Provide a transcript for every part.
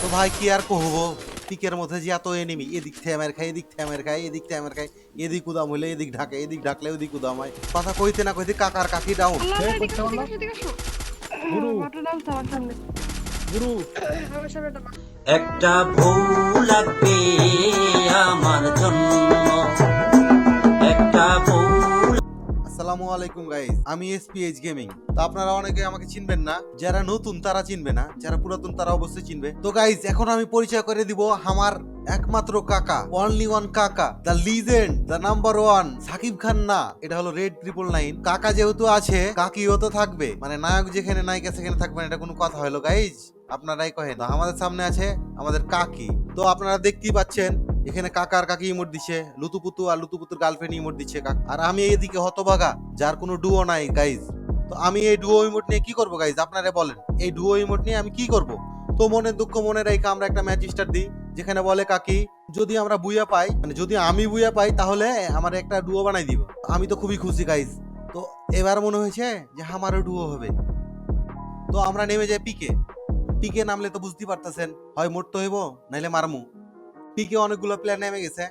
তো ভাই কি আর কহবো? পিকের মধ্যে যে এত এনিমি এদিক থেকে আমার খাই এদিক থেকে আমার খাই এদিক থেকে আমার খাই এদিক উদাম হইলে এদিক ঢাকে এদিক ঢাকলে ওদিক উদাম হয়। কথা কইতে না কইতে কাকার কাকি ডাউন। গুরু। একটা বউ লাগবে আমার জন্য একটা বউ আসসালামু আলাইকুম গাইস আমি এসপিএইচ গেমিং তো আপনারা অনেকে আমাকে চিনবেন না। যারা নতুন, তারা চিনবে না। যারা পুরাতন, তারা অবশ্যই চিনবে। তো গাইস এখন আমি পরিচয় করে দিব আমার একমাত্র কাকা অনলি ওয়ান কাকা the legend the number one Sakib Khan না। এটা হলো রেড ট্রিপল নাইন কাকা যেহেতু আছে, কাকিও তো থাকবে। মানে নায়ক যেখানে, নায়িকা সেখানে থাকবেন এটা কোনো কথা হলো গাইজ আপনারাই কহেন। আমাদের সামনে আছে আমাদের কাকি। তো আপনারা দেখতেই পাচ্ছেন এখানে কাকার কাকি ইমোট দিচ্ছে লুতুপুতু আর লুতুপুতুর গার্লফ্রেন্ড ইমোট দিচ্ছে কাক- আর আমি এইদিকে হতবাগা যার কোনো ডুও নাই গাইজ তো আমি এই ডুও ইমোট নিয়ে কি করব গাইজ আপনারা বলেন, এই ডুও ইমোট নিয়ে আমি কি করব? তো মনের দুঃখ মনে রেখে আমরা একটা ম্যাচ স্টার্ট দিই, যেখানে বলে কাকি, যদি আমরা বুয়া পাই মানে যদি আমি বুয়া পাই, তাহলে আমার একটা ডুও বানাই দিব। আমি তো খুবই খুশি গাইজ তো এবার মনে হয়েছে যে আমারও ডুও হবে। তো আমরা নেমে যাই পিকে পিকে নামলে তো বুঝতেই পারতেছেন, হয় মরতে হইব, নাইলে মারমু। পিকে অনেকগুলো প্ল্যান নেমে গেছে।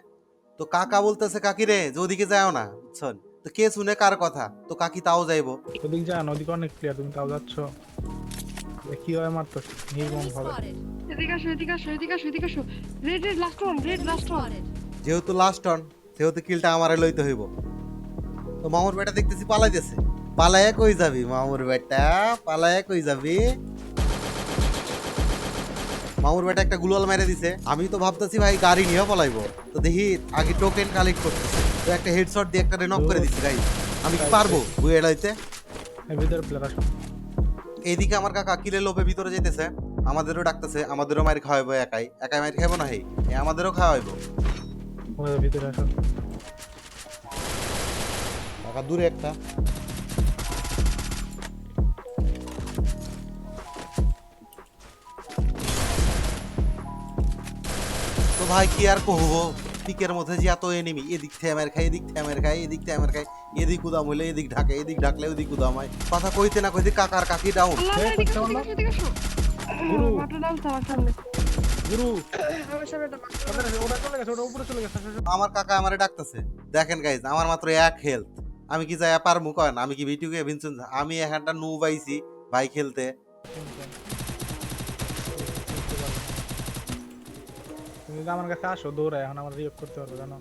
তো কাকা বলতেছে কাকি রে যে ওদিকে যাও না। বুঝছেন? তো কে শুনে কার কথা? তো কাকি তাও যাইবো। ওদিক যান ওদিকে অনেক ক্লিয়ার তুমি তাও যাচ্ছ। কি হয় মারতো নির্মম ভাবে। এদিকে আসো, এদিকে আসো, এদিকে আসো, এদিকে আসো। Red, red, last one, red, last one. যেহেতু লাস্ট টন সেহেতু কিলটা আমারে লইতে হইব। তো মামুর বেটা দেখতেছি পালাইতেছে। পালায়া কই যাবি মামুর বেটা? পালায়া কই যাবি? মামুর বেটা একটা গুলাল মেরে দিছে। আমি তো ভাবতেছি ভাই গাড়ি নিয়ে পলাইবো। তো দেখি আগে টোকেন কালেক্ট করতেছে। তো একটা হেডশট দিয়ে একটা নক করে দিছি গাই আমি কি পারব বুয়ে লাইতে এই ভিতরে প্লেয়ার আসো এইদিকে আমার কাকা কিলের লোভে ভিতরে যেতেছে আমাদেরও ডাকতেছে আমাদেরও মারি খাওয়াইবো একাই। একাই মারি খাইবো না হেই এ আমাদেরও খাওয়াইবো। ভিতরে আসো। কাকা দূরে একটা। ভাই কি আর কহবো? পিকের মধ্যে যে এত এনিমি এদিক থেকে আমার খাই এদিক থেকে আমার খাই এদিক থেকে আমার খাই এদিক উদাম হইলে এদিক ঢাকে এদিক ঢাকলে ওদিক উদাম হয়। কথা কইতে না কইতে কাকার কাকি ডাউন গুরু। আমার সামনে। গুরু। আমার সামনে একটা মাঠ। ওদের ওটা চলে গেছে ওটা উপরে চলে গেছে আসো, আসো। আমার কাকা আমারে ডাকতেছে। দেখেন গাইজ আমার মাত্র এক হেলথ আমি কি যাই পারমু? কয়েন আমি কি ভিডিওকে ভিনসেন আমি এখানটা নু পাইছি ভাই খেলতে। তুমি যদি আমার কাছে আসো দৌড়ায় এখন আমার রিয়েক্ট করতে পারবে জানো?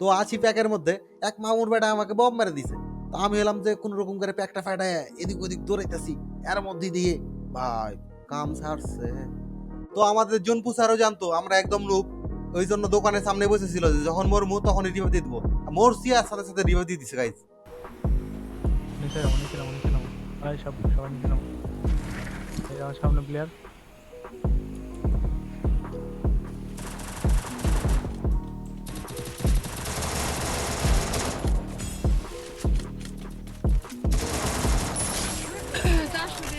তো আছি প্যাকের মধ্যে এক মামুর বেটা আমাকে বম মেরে দিছে। তো আমি হলাম যে কোন রকম করে প্যাকটা ফাটায় এদিক ওদিক দৌড়াইতেছি এর মধ্যে দিয়ে। ভাই কাম ছাড়ছে। তো আমাদের জনপু স্যারও জানতো আমরা একদম লোক ওই জন্য দোকানের সামনে বসেছিল যে যখন মরমু তখন রিভাইভ দিয়ে দিবো। মরছি আর সাথে সাথে রিভাইভ দিয়ে দিছে গাইজ ভাই সব সবাই আমার সামনে প্লেয়ার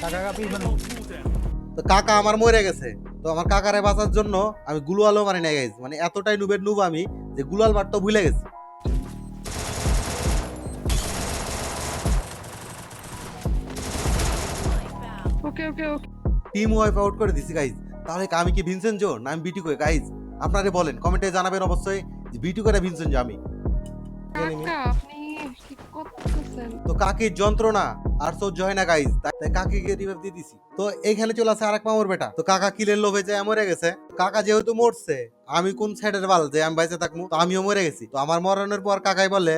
কাকা কাকা তো কাকা আমার মরে গেছে। তো আমার কাকারে বাঁচার জন্য আমি গুলওয়ালও মারি নাই গাইজ মানে এতটাই নুবের নুব আমি যে গুলাল বাটটা ভুলে গেছি। Okay, okay. Team wipe out করে দিছি গাইজ তাহলে কি আমি কি ভিনসেনজো না আমি বিটু কই গাইজ আপনারে বলেন কমেন্টে জানাবেন অবশ্যই যে বিটু করে ভিনসেনজো আমি? তো কাকির যন্ত্রণা আর সহ্য হয় না গাইজ তাই কাকিকে রিভাইভ দিয়ে দিছি? তো এইখানে চলে আসে আরেক মামুর বেটা। তো কাকা কিলের লোভে যে মরে গেছে। কাকা যেহেতু মরছে আমি কোন সাইডের বাল যে আমি বাইসে থাকব তো আমিও মরে গেছি। তো আমার মরণের পর কাকাই বলে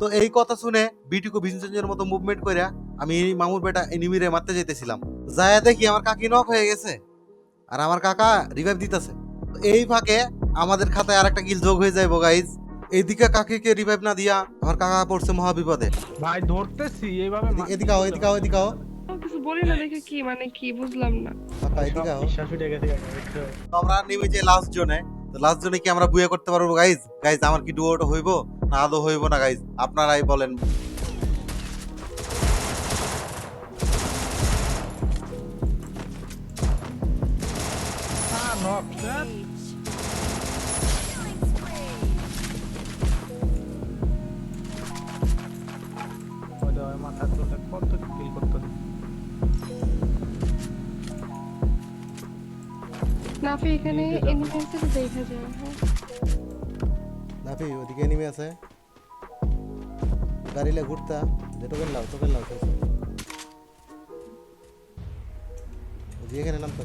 তো এই কথা শুনে বিটুকু ভিনসেনজোর মতো মুভমেন্ট করে আমি এই মামুর বেটা এনিমিরে মারতে যেতেছিলাম যায় দেখি আমার কাকি নক হয়ে গেছে। আর আমার কাকা রিভাইভ দিতেছে। এই ফাঁকে আমাদের খাতায় আর একটা কিল যোগ হয়ে যাইবো গাইজ এইদিকে কাকিকে রিভাইভ না দিয়া আমার কাকা পড়ছে মহা বিপদে ভাই ধরতেছি এইভাবে এদিকে- এদিকে আও এদিকে আও এদিকে আও। কিছু বলি না দেখে কি মানে কি বুঝলাম না। কাকা এদিকে আও। বিশ্বাস উঠে গেছে কাকা, বুঝছ? তো আমরা নেমে যে লাস্ট জোনে তো লাস্ট জোনে কি আমরা বুয়ে করতে পারব গাইজ গাইজ আমার কি ডুয়োটা হইবো? না আদৌ হইবো না গাইজ আপনারাই বলেন। Ah, নাফি এখানে এনিমি আছে তো দেখা যায় হ্যাঁ। নাফি ওদিকে এনিমি আছে। গাড়িলে ঘুরতা যেটা টোকেন লাও তোকে লাও খেয়েছো এখানে নাম তো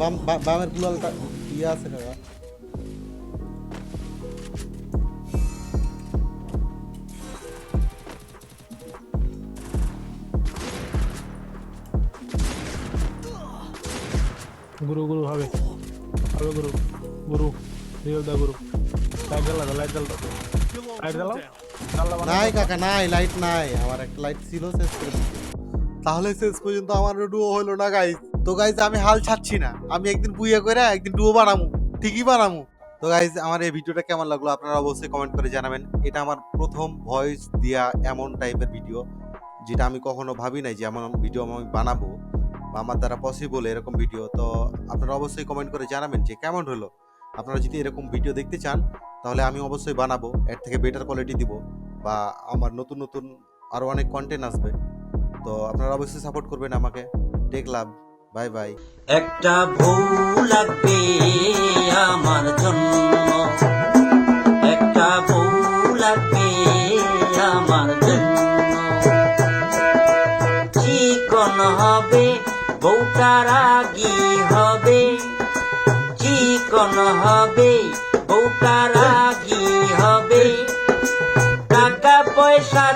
বাম বামের গুলালটা ইয়ে আছে কাকা গুরু গুরু হবে হবে গুরু। গুরু রিয়েল দা গুরু। লাইট জ্বালা দাও লাইট জ্বালা লাইট জ্বালাও। জ্বালা নাই কাকা নাই লাইট নাই। আমার একটা লাইট ছিল শেষ করে তাহলে শেষ পর্যন্ত আমার ডুও হলো না গাইজ তো গাইজ আমি হাল ছাড়ছি না। আমি একদিন বুইয়া করে একদিন ডুও বানামু। ঠিকই বানামু। তো গাইজ আমার এই ভিডিওটা কেমন লাগল আপনারা অবশ্যই কমেন্ট করে জানাবেন। এটা আমার প্রথম ভয়েস দেয়া এমন টাইপের ভিডিও যেটা আমি কখনো ভাবি নাই যে এমন ভিডিও আমি বানাবো বা আমার দ্বারা পসিবল এরকম ভিডিও তো আপনারা অবশ্যই কমেন্ট করে জানাবেন যে কেমন হলো। আপনারা যদি এরকম ভিডিও দেখতে চান, তাহলে আমি অবশ্যই বানাবো। এর থেকে বেটার কোয়ালিটি দিব বা আমার নতুন নতুন আরও অনেক কন্টেন্ট আসবে। তো আপনারা অবশ্যই সাপোর্ট করবেন আমাকে। দেখলাম বাই বাই। একটা ভুল লাগবে আমার জন্য। একটা ভুল লাগবে আমার জন্য। চিকন হবে, বউটা রাগি হবে। চিকন হবে, বউটা রাগি হবে। টাকা পয়সা